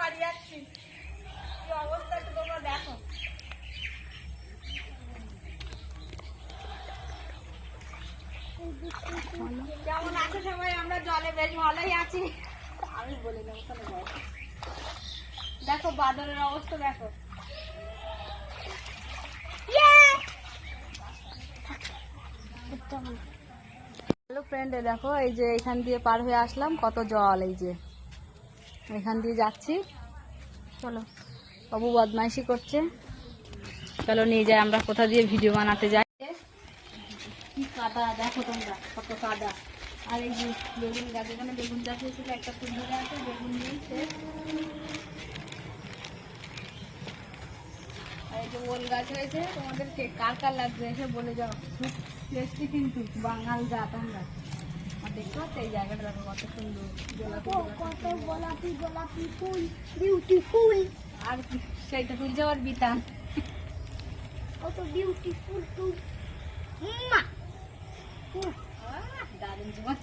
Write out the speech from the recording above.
বাড়ি যাচ্ছি। অবস্থা তোমরা দেখো। যেমন আমরা জলে বেশ ভালোই আছি। আমি বলে দেবো দেখো বাদরের অবস্থা দেখো। ইয়ে! হ্যালো ফ্রেন্ডে দেখো, এই যে এখান দিয়ে পার হয়ে আসলাম, কত জল, এই যে। এখান দিয়ে যাচ্ছি। চলো, বাবু বদমাইশি করছে। চলো নিয়ে যাই, আমরা কোথা দিয়ে ভিডিও বানাতে যাই। কি কাদা, দেখো তোমরা, কত কাদা। আর এই বেগুন গাছ, এখানে বেগুন চাষ হয়েছিল একটা ধরে আছে, বেগুন নিয়েছে আর এই যে ওল গাছ হয়েছে তোমাদেরকে কার কার লাগবে এসে বলে যাও। খুব টেস্টি কিন্তু, বাঙাল জাত আমরা। এই জায়গাটা দেখো কত সুন্দর। গোলাপি কত গোলাপি গোলাপি ফুল বিউটিফুল আর সেইটা তুলছে আবার বিতান কত বিউটিফুল ফুল। দারুণ জমা